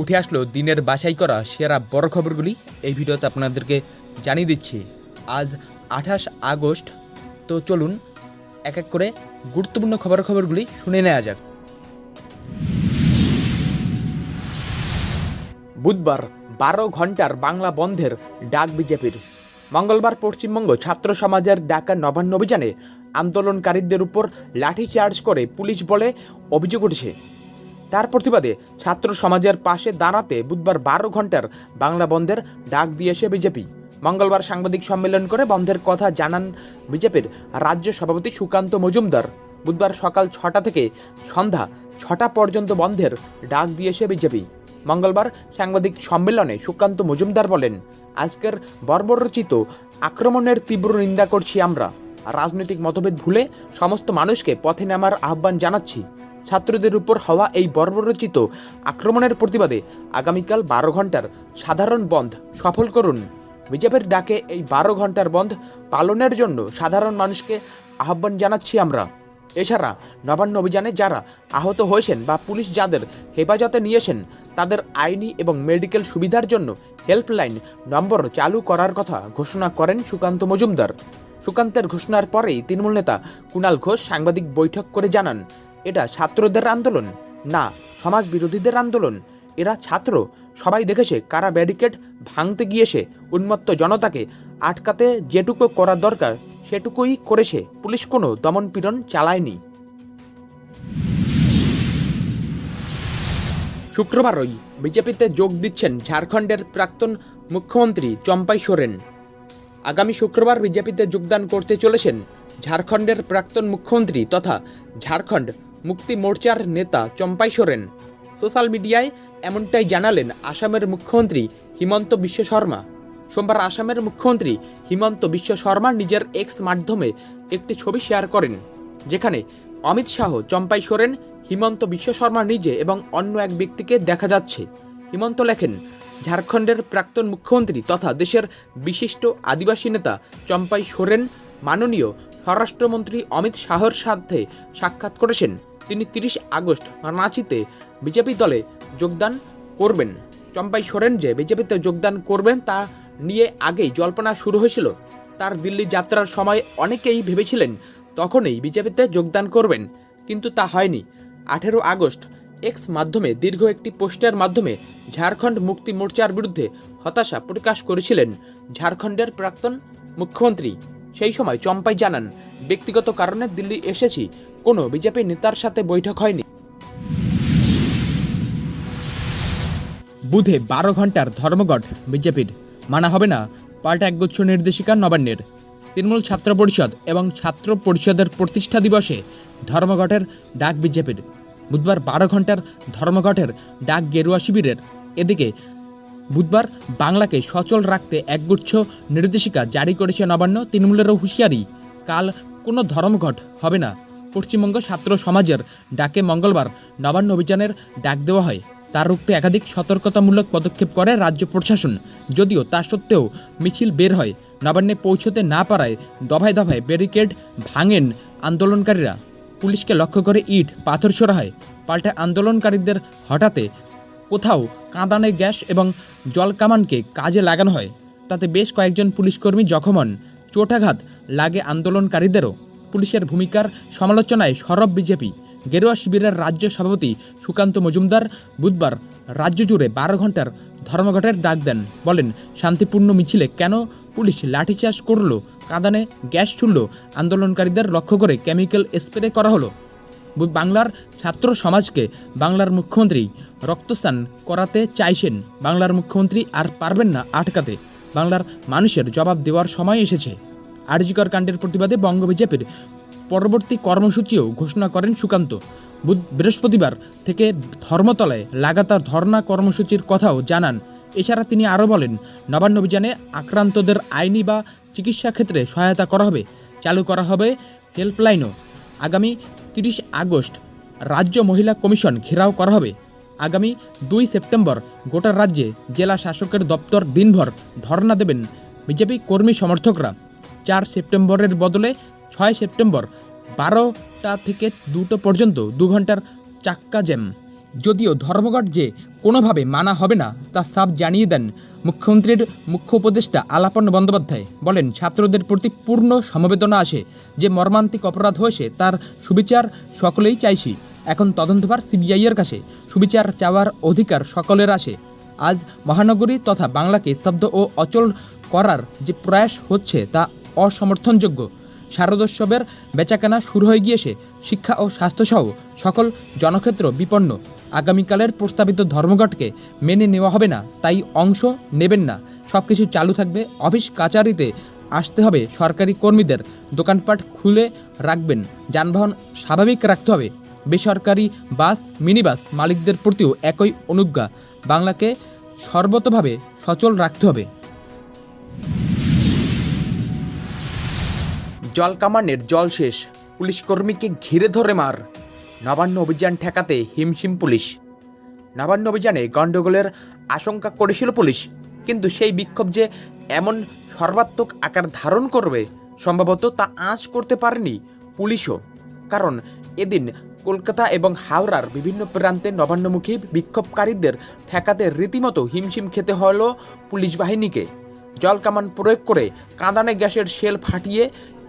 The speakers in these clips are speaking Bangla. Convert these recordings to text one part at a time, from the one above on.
উঠে আসলো দিনের বাছাই করা সেরা বড় খবরগুলি। এই ভিডিওতে আপনাদেরকে জানিয়ে দিচ্ছি, আজ আঠাশ আগস্ট, তো চলুন এক এক করে গুরুত্বপূর্ণ খবর খবরগুলি শুনে নেওয়া যাক। বুধবার বারো ঘণ্টার বাংলা বন্ধের ডাক বিজেপির। মঙ্গলবার পশ্চিমবঙ্গ ছাত্র সমাজের ডাকা নবান্ন অভিযানে আন্দোলনকারীদের উপর লাঠিচার্জ করে পুলিশ বলে অভিযোগ উঠেছে। তার প্রতিবাদে ছাত্র সমাজের পাশে দাঁড়াতে বুধবার বারো ঘণ্টার বাংলা বন্ধের ডাক দিয়েছে বিজেপি। মঙ্গলবার সাংবাদিক সম্মেলন করে বন্ধের কথা জানান বিজেপির রাজ্য সভাপতি সুকান্ত মজুমদার। বুধবার সকাল ছটা থেকে সন্ধ্যা ছটা পর্যন্ত বন্ধের ডাক দিয়েছে বিজেপি। মঙ্গলবার সাংবাদিক সম্মেলনে সুকান্ত মজুমদার বলেন, আজকের বর্বরচিত আক্রমণের তীব্র নিন্দা করছি আমরা। রাজনৈতিক মতভেদ ভুলে সমস্ত মানুষকে পথে নামার আহ্বান জানাচ্ছি। ছাত্রদের উপর হওয়া এই বর্বরচিত আক্রমণের প্রতিবাদে আগামীকাল বারো ঘণ্টার সাধারণ বন্ধ সফল করুন। বিজেপির ডাকে এই বারো ঘণ্টার বন্ধ পালনের জন্য সাধারণ মানুষকে আহ্বান জানাচ্ছি আমরা। এছাড়া নবান্ন অভিযানে যারা আহত হয়েছেন বা পুলিশ যাদের হেফাজতে নিয়েছেন, তাদের আইনি এবং মেডিকেল সুবিধার জন্য হেল্পলাইন নম্বর চালু করার কথা ঘোষণা করেন সুকান্ত মজুমদার। সুকান্তের ঘোষণার পরেই তৃণমূল নেতা কুণাল ঘোষ সাংবাদিক বৈঠক করে জানান এটা ছাত্রদের আন্দোলন, না সমাজ বিরোধীদের আন্দোলন। এরা ছাত্র, সবাই দেখেছে কারা ব্যারিকেড ভাঙতে গিয়েছে। উন্মত্ত জনতাকে আটকাতে যেটুকু করা দরকার, সেটুকুই করেছে। পুলিশ কোনো দমনপীড়ন চালায়নি। শুক্রবারই বিজেপিতে যোগ দিচ্ছেন ঝাড়খণ্ডের প্রাক্তন মুখ্যমন্ত্রী চম্পাই সোরেন। আগামী শুক্রবার বিজেপিতে যোগদান করতে চলেছেন ঝাড়খণ্ডের প্রাক্তন মুখ্যমন্ত্রী তথা ঝাড়খণ্ড মুক্তি মোর্চার নেতা চম্পাই সোরেন। সোশ্যাল মিডিয়ায় এমনটাই জানালেন আসামের মুখ্যমন্ত্রী হিমন্ত বিশ্ব শর্মা। সোমবার আসামের মুখ্যমন্ত্রী হিমন্ত বিশ্ব শর্মা নিজের এক্স মাধ্যমে একটি ছবি শেয়ার করেন, যেখানে অমিত শাহ, চম্পাই সোরেন, হিমন্ত বিশ্ব শর্মা নিজে এবং অন্য এক ব্যক্তিকে দেখা যাচ্ছে। হিমন্ত লেখেন, ঝাড়খণ্ডের প্রাক্তন মুখ্যমন্ত্রী তথা দেশের বিশিষ্ট আদিবাসী নেতা চম্পাই সোরেন মাননীয় স্বরাষ্ট্রমন্ত্রী অমিত শাহর সাথে সাক্ষাৎ করেছেন। তিনি তিরিশ আগস্ট রাঁচিতে বিজেপি দলে যোগদান করবেন। চম্পাই সোরেন যে বিজেপিতে যোগদান করবেন তা নিয়ে আগেই জল্পনা শুরু হয়েছিল। তার দিল্লি যাত্রার সময় অনেকেই ভেবেছিলেন তখনই বিজেপিতে যোগদান করবেন, কিন্তু তা হয়নি। আঠেরো আগস্ট এক্স মাধ্যমে দীর্ঘ একটি পোস্টের মাধ্যমে ঝাড়খণ্ড মুক্তি মোর্চার বিরুদ্ধে হতাশা প্রকাশ করেছিলেন ঝাড়খণ্ডের প্রাক্তন মুখ্যমন্ত্রী। সেই সময় চম্পাই জানান, ব্যক্তিগত কারণে দিল্লি এসেছি কোনো বিজেপি নেতার সাথে বৈঠক হয়নি। বুধে বারো ঘণ্টার ধর্মঘট বিজেপির। মানা হবে না পাল্টা একগুচ্ছ নির্দেশিকা নবান্নের। তৃণমূল ছাত্র পরিষদ এবং ছাত্র পরিষদের প্রতিষ্ঠা দিবসে ধর্মঘটের ডাক বিজেপির। বুধবার বারো ঘণ্টার ধর্মঘটের ডাক গেরুয়া শিবিরের। এদিকে বুধবার বাংলাকে সচল রাখতে একগুচ্ছ নির্দেশিকা জারি করেছে নবান্ন তৃণমূলেরও হুঁশিয়ারি। কাল কোনো ধর্মঘট হবে না। পশ্চিমবঙ্গ ছাত্র সমাজের ডাকে মঙ্গলবার নবান্ন অভিযানের ডাক দেওয়া হয়। তার রুখতে একাধিক সতর্কতামূলক পদক্ষেপ করে রাজ্য প্রশাসন। যদিও তা সত্ত্বেও মিছিল বের হয়। নবান্নে পৌঁছতে না পারায় দফায় দফায় ব্যারিকেড ভাঙেন আন্দোলনকারীরা। পুলিশকে লক্ষ্য করে ইট, পাথর ছোড়া হয় পাল্টে আন্দোলনকারীদের হঠাতে কোথাও কাঁদানে গ্যাস এবং জলকামানকে কাজে লাগানো হয়। তাতে বেশ কয়েকজন পুলিশকর্মী জখম হন। চোটাঘাত লাগে আন্দোলনকারীদেরও। পুলিশের ভূমিকার সমালোচনায় সরব বিজেপি। গেরুয়া শিবিরের রাজ্য সভাপতি সুকান্ত মজুমদার বুধবার রাজ্য জুড়ে বারো ঘণ্টার ধর্মঘটের ডাক দেন। বলেন, শান্তিপূর্ণ মিছিলে কেন পুলিশ লাঠিচার্জ করল? কাঁদানে গ্যাস ছুড়ল? আন্দোলনকারীদের লক্ষ্য করে কেমিক্যাল স্প্রে করা হলো? বাংলার ছাত্র সমাজকে বাংলার মুখ্যমন্ত্রী রক্তস্নান করাতে চাইছেন। বাংলার মুখ্যমন্ত্রী আর পারবেন না আটকাতে। বাংলার মানুষের জবাব দেওয়ার সময় এসেছে। আরজিকর কাণ্ডের প্রতিবাদে বঙ্গ বিজেপির পরবর্তী কর্মসূচিও ঘোষণা করেন সুকান্ত। বৃহস্পতিবার থেকে ধর্মতলায় লাগাতার ধর্না কর্মসূচির কথাও জানান। এছাড়া তিনি আরও বলেন, নবান্ন অভিযানে আক্রান্তদের আইনি বা চিকিৎসা ক্ষেত্রে সহায়তা করা হবে, চালু করা হবে হেল্পলাইনও। আগামী তিরিশ আগস্ট রাজ্য মহিলা কমিশন ঘেরাও করা হবে। আগামী দুই সেপ্টেম্বর গোটা রাজ্যে জেলা শাসকের দপ্তর দিনভর ধর্না দেবেন বিজেপি কর্মী সমর্থকরা। চার সেপ্টেম্বরের বদলে ছয় সেপ্টেম্বর বারোটা থেকে দুটো পর্যন্ত দু ঘণ্টার চাক্কা জ্যাম। যদিও ধর্মঘট যে কোনোভাবে মানা হবে না, তা সাফ জানিয়ে দেন মুখ্যমন্ত্রীর মুখ্য উপদেষ্টা আলাপন বন্দ্যোপাধ্যায়। বলেন, ছাত্রদের প্রতি পূর্ণ সমবেদনা আসে যে মর্মান্তিক অপরাধ হয়েছে, তার সুবিচার সকলেই চাইছি। এখন তদন্তভার সিবিআইয়ের কাছে সুবিচার চাওয়ার অধিকার সকলের আসে আজ মহানগরী তথা বাংলাকে স্তব্ধ ও অচল করার যে প্রয়াস হচ্ছে, তা অসমর্থনযোগ্য। শারদোৎসবের বেচাকেনা শুরু হয়ে গিয়েছে শিক্ষা ও স্বাস্থ্যসহ সকল জনক্ষেত্র বিপন্ন। আগামীকালের প্রস্তাবিত ধর্মঘটকে মেনে নেওয়া হবে না, তাই অংশ নেবেন না। সব কিছু চালু থাকবে অফিস কাচারিতে। আসতে হবে সরকারি কর্মীদের। দোকানপাট খুলে রাখবেন। যানবাহন স্বাভাবিক রাখতে হবে। বেসরকারি বাস, মিনিবাস মালিকদের প্রতিও একই অনুজ্ঞা। বাংলাকে সর্বতভাবে সচল রাখতে হবে। জলকামানের জল শেষ। পুলিশ কর্মীকে ঘিরে ধরে মার। নবান্ন অভিযান ঠেকাতে হিমশিম পুলিশ। নবান্ন অভিযানে গণ্ডগোলের আশঙ্কা করেছিল পুলিশ। কিন্তু সেই বিক্ষোভ যে এমন সর্বাত্মক আকার ধারণ করবে, সম্ভবত তা আঁচ করতে পারেনি পুলিশও। কারণ এদিন কলকাতা এবং হাওড়ার বিভিন্ন প্রান্তে নবান্নমুখী বিক্ষোভকারীদের ঠেকাতে রীতিমতো হিমশিম খেতে হলো পুলিশ বাহিনীকে। জলকামান প্রয়োগ করে কাঁদানে গ্যাসের শেল ফাটিয়ে,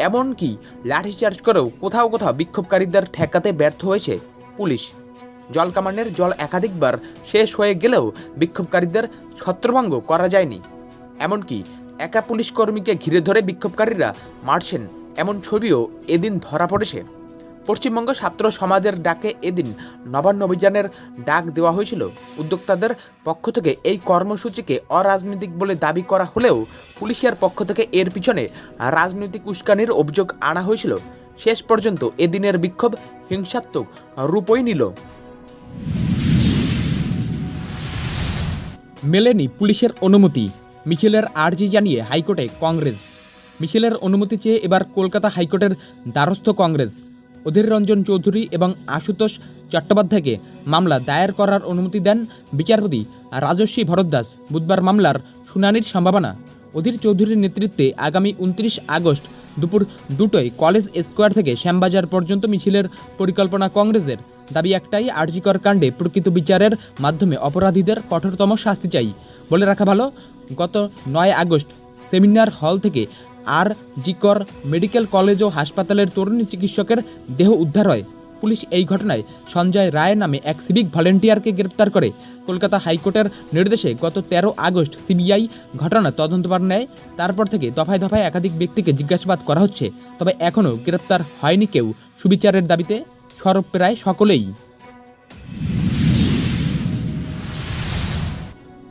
এমনকি লাঠিচার্জ করেও কোথাও কোথাও বিক্ষোভকারীদের ঠেকাতে ব্যর্থ হয়েছে পুলিশ। জল কামানের জল একাধিকবার শেষ হয়ে গেলেও বিক্ষোভকারীদের ছত্রভঙ্গ করা যায়নি। এমনকি একা পুলিশ কর্মীকে ঘিরে ধরে বিক্ষোভকারীরা মারছেন, এমন ছবিও এদিন ধরা পড়েছে। পশ্চিমবঙ্গ ছাত্র সমাজের ডাকে এদিন নবান্ন অভিযানের ডাক দেওয়া হয়েছিল। উদ্যোক্তাদের পক্ষ থেকে এই কর্মসূচিকে অরাজনৈতিক বলে দাবি করা হলেও পুলিশের পক্ষ থেকে এর পিছনে রাজনৈতিক উস্কানির অভিযোগ আনা হয়েছিল। শেষ পর্যন্ত এদিনের বিক্ষোভ হিংসাত্মক রূপই নিল। মেলেনি পুলিশের অনুমতি মিছিলের আর্জি জানিয়ে হাইকোর্টে কংগ্রেস। মিছিলের অনুমতি চেয়ে এবার কলকাতা হাইকোর্টের দ্বারস্থ কংগ্রেস। অধীর রঞ্জন চৌধুরী এবং আশুতোষ চট্টোপাধ্যায়কে মামলা দায়ের করার অনুমতি দেন বিচারপতি রাজস্বী ভরদ্দাস বুধবার মামলার শুনানির সম্ভাবনা। অধীর চৌধুরীর নেতৃত্বে আগামী উনত্রিশ আগস্ট দুপুর দুটোয় কলেজ স্কোয়ার থেকে শ্যামবাজার পর্যন্ত মিছিলের পরিকল্পনা কংগ্রেসের। দাবি একটাই, আরজিকর কাণ্ডে প্রকৃত বিচারের মাধ্যমে অপরাধীদের কঠোরতম শাস্তি চাই। বলে রাখা ভালো, গত নয় আগস্ট সেমিনার হল থেকে আর জিকর মেডিকেল কলেজ ও হাসপাতালের তরুণী চিকিৎসকের দেহ উদ্ধার হয়। পুলিশ এই ঘটনায় সঞ্জয় রায় নামে এক সিভিক ভলেন্টিয়ারকে গ্রেপ্তার করে। কলকাতা হাইকোর্টের নির্দেশে গত তেরো আগস্ট সিবিআই ঘটনা তদন্তভার নেয়। তারপর থেকে দফায় দফায় একাধিক ব্যক্তিকে জিজ্ঞাসাবাদ করা হচ্ছে, তবে এখনও গ্রেপ্তার হয়নি কেউ। সুবিচারের দাবিতে সরব প্রায় সকলেই।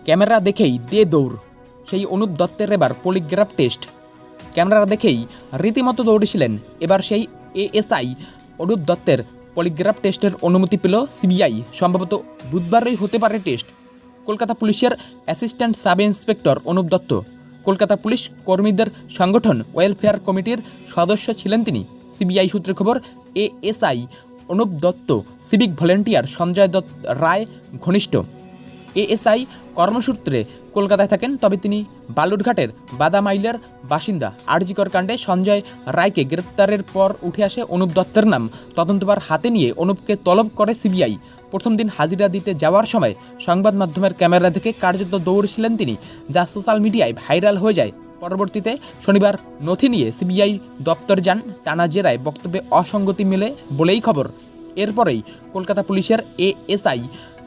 ক্যামেরা দেখেই দে দৌড়। সেই অনুপ দত্তের এবার পলিগ্রাফ টেস্ট। ক্যামেরা দেখেই রীতিমতো দৌড়েছিলেন। এবার সেই এএসআই অনুপ দত্তের পলিগ্রাফ টেস্টের অনুমতি পেল সিবিআই। সম্ভবত বুধবারই হতে পারে টেস্ট। কলকাতা পুলিশের assistant sub inspector Anup Dutta. Kolkata police কর্মীদের সংগঠন ওয়েলফেয়ার কমিটির সদস্য ছিলেন তিনি। সিবিআই সূত্রে খবর, ASI Anup Dutta, civic volunteer Sanjay Dutta Roy ঘনিষ্ঠ। এএসআই কর্মসূত্রে কলকাতায় থাকেন, তবে তিনি বালুরঘাটের বাদামাইলের বাসিন্দা। আরজিকর কাণ্ডে সঞ্জয় রায়কে গ্রেপ্তারের পর উঠে আসে অনুপ দত্তের নাম। তদন্তবার হাতে নিয়ে অনুপকে তলব করে সিবিআই। প্রথম দিন হাজিরা দিতে যাওয়ার সময় সংবাদ মাধ্যমের ক্যামেরা থেকে কার্যত দৌড়েছিলেন তিনি, যা সোশ্যাল মিডিয়ায় ভাইরাল হয়ে যায়। পরবর্তীতে শনিবার নথি নিয়ে সিবিআই দপ্তর যান, টানা জেরায় বক্তব্যে অসঙ্গতি মেলে বলেই খবর। এরপরেই কলকাতা পুলিশের এএসআই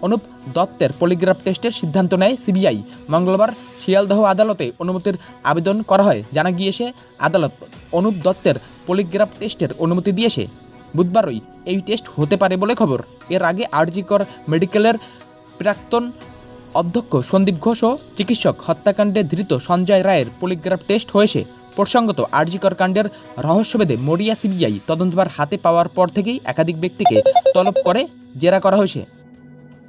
অনুপ দত্তের পলিগ্রাফ টেস্টের সিদ্ধান্ত নেয় সিবিআই। মঙ্গলবার শিয়ালদহ আদালতে অনুমতির আবেদন করা হয়। জানা গিয়েছে, আদালত অনুপ দত্তের পলিগ্রাফ টেস্টের অনুমতি দিয়েছে। বুধবারই এই টেস্ট হতে পারে বলে খবর। এর আগে আরজিকর মেডিকেলের প্রাক্তন অধ্যক্ষ সন্দীপ ঘোষ ও চিকিৎসক হত্যাকাণ্ডে ধৃত সঞ্জয় রায়ের পলিগ্রাফ টেস্ট হয়েছে। প্রসঙ্গত, আরজিকর কাণ্ডের রহস্যভেদে মরিয়া সিবিআই তদন্তবার হাতে পাওয়ার পর থেকেই একাধিক ব্যক্তিকে তলব করে জেরা করা হয়েছে।